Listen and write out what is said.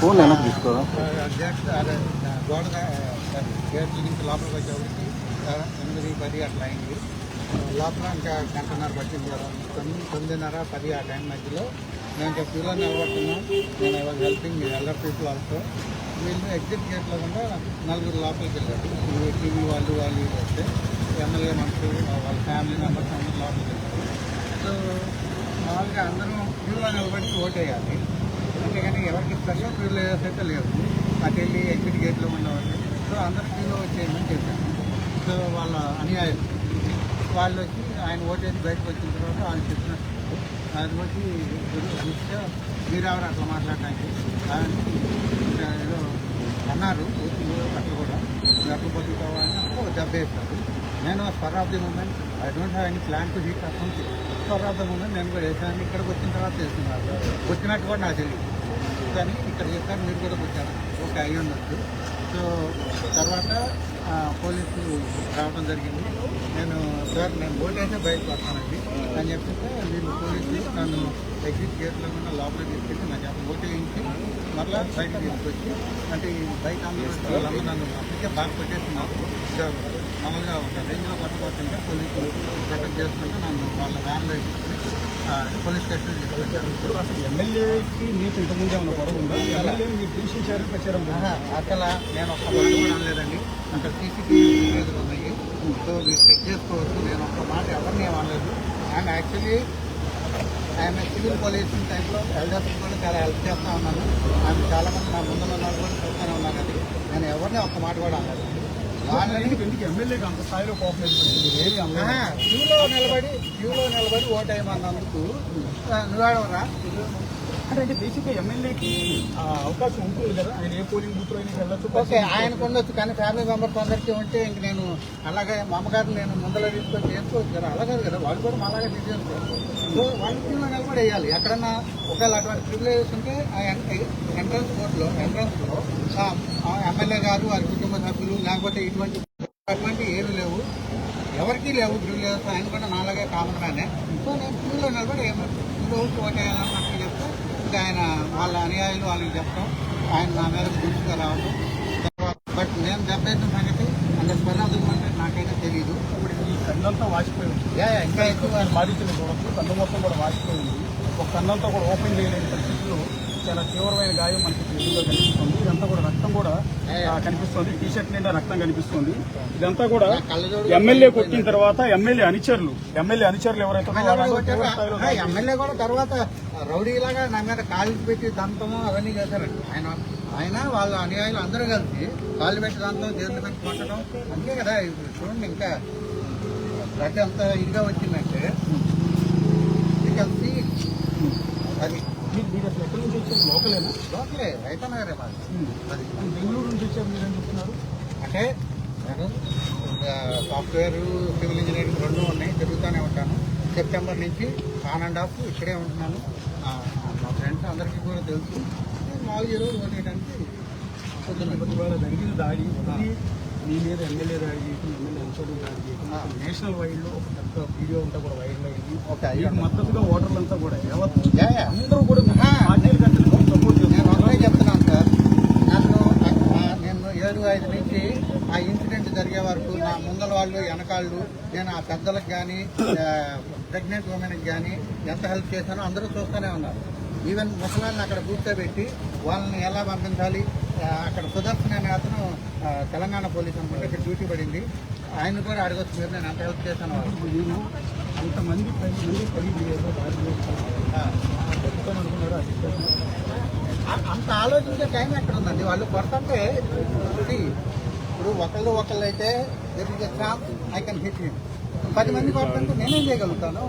Phone వెనక్కి తీసుకో? అదే నుంచి లోపలికి వచ్చేవాడికి ఎనిమిది పది అట్లా అయింది లోపల ఇంకా గంటన్నర పట్టింది కదా తొమ్మిది తొమ్మిదిన్నర పది ఆ టైం మధ్యలో నేను ఇంకా క్యూలో నిలబడుతున్నాం నేను ఐ వాజ్ హెల్పింగ్ ఎల్లర్ పీపుల్ ఆల్సో వీళ్ళు ఎగ్జిట్ గేట్లో కూడా నలుగురు లోపలికి వెళ్ళారు టీవీ వాళ్ళు వాళ్ళు వస్తే ఎమ్మెల్యే మనుషులు వాళ్ళ ఫ్యామిలీ మెంబర్స్ అందరూ లోపలికి వెళ్ళారు సో మామూలుగా అందరం క్యూలో నిలబడి ఓటేయాలి. అంతేగాని ఎవరికి స్పెషల్ ప్రివిలేజెస్ అయితే లేవు అటు వెళ్ళి ఎగ్జిట్ గేట్లో ఉండేవాళ్ళు సో అందరు క్యూలో వచ్చేయమని చెప్పాను సో వాళ్ళ అనుయాయులు వాళ్ళు వచ్చి ఆయన ఓటేసి బయటకు వచ్చిన తర్వాత వాళ్ళు చెప్పినట్టు. ఆయన వచ్చి చూస్తే మీరెవరు అట్లా మాట్లాడడానికి? ఆయన ఏదో అన్నారు. అట్లా కూడా. మీరు అట్లా బతుకుతావని దెబ్బ వేస్తారు నేను spur of the moment I don't have any plan to hit అసలు స్పర్ ఆఫ్ ద మూమెంట్ నేను కూడా వేసాను ఇక్కడికి వచ్చిన తర్వాత చేస్తున్నారు వచ్చినట్టు కూడా నాకు తెలియదు కానీ ఇక్కడ చెప్పారు మీరు కూడా వచ్చారు ఓకే అయ్యి ఉండొచ్చు. సో తర్వాత పోలీసులు రావడం జరిగింది. నేను సార్ నేను ఓటేసే బయటపడతానండి అని చెప్తే వీళ్ళు పోలీసులు నన్ను ఎగ్జిట్ గేట్లో ఉన్న లోపల తీసుకెళ్ళి నా చేత ఓటేయించి మరలా బయట తీసుకొచ్చి అంటే ఈ బయట అందరూ నన్ను అప్పటికే బాగా కొట్టేస్తున్నారు. మామూలుగా ఒక రేంజ్లో కొట్టబోతుంటే పోలీసులు ప్రొటెక్ట్ చేసుకుంటే నన్ను వాళ్ళ వ్యాన్లో ఎక్కించుకుని పోలీస్ స్టేషన్ అసలు ఎమ్మెల్యేకి మీకు ఇంతకుముందే ఉన్న గొడవ ఉందా? ఎమ్మెల్యే మీరు పిలిచించారు ప్రచారం అసలు నేను ఒక్క మాట కూడా అనలేదండి. అక్కడ సీసీటీవీ ఉన్నాయి. సో మీరు చెక్ చేసుకోవచ్చు. నేను ఒక్క మాట ఎవరిని అనలేదు. అండ్ యాక్చువల్లీ ఆయన సివిల్ పోలీస్ టైంలో ఎల్డర్స్ కూడా చాలా హెల్ప్ చేస్తూ ఉన్నాను. ఆయన చాలా మంది నా ముందు ఉన్న వాళ్ళు కూడా చూస్తూనే ఉన్నాను అది నేను ఎవరిని ఒక్క మాట కూడా అనలేదు. ఎందుకు ఎమ్మెల్యేకి అంత స్థాయిలో కోపం క్యూలో నిలబడి క్యూలో నిలబడి ఓటేయమన్నందుకు వేయమన్నందుకు నువ్వేడవరా అంటే బేసిక్గా ఎమ్మెల్యేకి అవకాశం ఉంటుంది కదా. ఆయన ఏ పోలింగ్ బూత్ అయినా వెళ్ళొచ్చు ఓకే ఆయనకు ఉండొచ్చు కానీ ఫ్యామిలీ మెంబర్స్ అందరికీ ఉంటే ఇంక నేను అలాగే మా అమ్మగారిని నేను ముందర తీసుకొని చేసుకోవచ్చు కదా. అలాగే కదా వాళ్ళు కూడా అలాగే తీసేసుకోవచ్చు సో వాళ్ళ నిలబడి వేయాలి. ఎక్కడన్నా ఒకవేళ అటువంటి ప్రివిలేజెస్ ఉంటే ఆ ఎంట్రన్స్ బోర్డులో ఎంట్రన్స్లో ఎమ్మెల్యే గారు వారి కుటుంబ సభ్యులు లేకపోతే ఇటువంటి అటువంటి ఏమీ లేవు. ఎవరికీ లేవు ప్రివిలేజెస్ ఆయన కూడా నాలాగే కామన్ గానే సో నేను క్యూలో నిలబడి ఏమంటారు రోజు ఓటేయాలని ఇంకా ఆయన వాళ్ళ అనుయాయులు వాళ్ళకి చెప్తాం ఆయన నా మీద దృష్టిగా రావడం. బట్ నేను దెబ్బతిన్న సంగతి అంత స్పెల్ నాకైతే తెలియదు ఇప్పుడు ఈ కన్నంతా యా, ఇంకా ఎక్కువ బాధితులు చూడొచ్చు. కన్ను మొత్తం కూడా వాసిపోయి ఉంది ఒక కన్నంతా కూడా ఓపెన్ చేయలేని పరిస్థితుల్లో చాలా తీవ్రమైన గాయం మనకి కనిపిస్తుంది. ఇదంతా కూడా రక్తం కూడా కనిపిస్తుంది. టీ షర్ట్ నిండా రక్తం కనిపిస్తుంది. ఇదంతా కూడా ఎమ్మెల్యే కొట్టిన తర్వాత ఎమ్మెల్యే అనుచరులు ఎమ్మెల్యే అనుచరులు ఎవరైతే ఎమ్మెల్యే కూడా తర్వాత రౌడీలాగా నా మీద కాళ్ళు పెట్టి దంతము అవన్నీ చేశారండి. ఆయన ఆయన వాళ్ళ అనుయాయులు అందరూ కలిసి కాళ్ళు పెట్టి దంతం చేతులు పెట్టి కొట్టడం అంతే కదా. చూడండి ఇంకా ప్రతి అంత ఇదిగా వచ్చిందంటే కలిసి అది మీరు మీరు నుంచి వచ్చారు లోకలేనా? లోకలే రైతన్నగారే మాది. అది. బెంగళూరు నుంచి వచ్చారు మీరు ఏం చెప్తున్నారు? అంటే నేను సాఫ్ట్వేర్ సివిల్ ఇంజనీరింగ్ రెండు ఉన్నాయి తిరుగుతూనే ఉంటాను. సెప్టెంబర్ నుంచి ఆన్ అండ్ ఆఫ్ ఇక్కడే ఉంటున్నాను. మా ఫ్రెండ్స్ అందరికీ కూడా తెలుసు. నాలుగు రోజులు పొద్దున్న ఇవాళ జరిగిన దాడి. మీ మీద ఎమ్మెల్యే దాడి చేయకుండా ఎమ్మెల్యే అనుచరులు దాడి ఆ. నేషనల్ వైడ్లో ఒక పెద్ద వీడియో అంతా కూడా వైరల్ అయింది. మద్దతుగా ఓటర్లంతా కూడా యావత్ యా, యా. అందరూ కూడా మీ ఆ. పార్టీల కంటే సపోర్ట్ నేను చేస్తున్నారు ఒకటే చెప్తున్నాను సార్ నన్ను ఆ, నేను ఏడు ఐదు నుంచి ఆ ఇన్సిడెంట్ జరిగే వరకు వాళ్ళు వెనకాళ్ళు నేను ఆ పెద్దలకు కానీ ప్రెగ్నెంట్ ఉమెన్కి కానీ ఎంత హెల్ప్ చేశానో అందరూ చూస్తూనే ఉన్నారు. ఈవెన్ ముసలాన్ని అక్కడ కూర్చోబెట్టి వాళ్ళని ఎలా పంపించాలి? అక్కడ సుదర్శన్ అనే అతను తెలంగాణ పోలీస్ అనుకుంటే ఇక్కడ డ్యూటీ పడింది. ఆయన కూడా అడగొచ్చు మీరు నేను ఎంత హెల్ప్ చేశాను నేను అంతమంది అంత ఆలోచించే టైం ఎక్కడ ఉందండి? వాళ్ళు కొడుతుంటే ఇప్పుడు ఒకళ్ళు ఒకళ్ళు అయితే there is chance I can hit him పది మంది పడుతుంటే నేనేం చేయగలుగుతాను?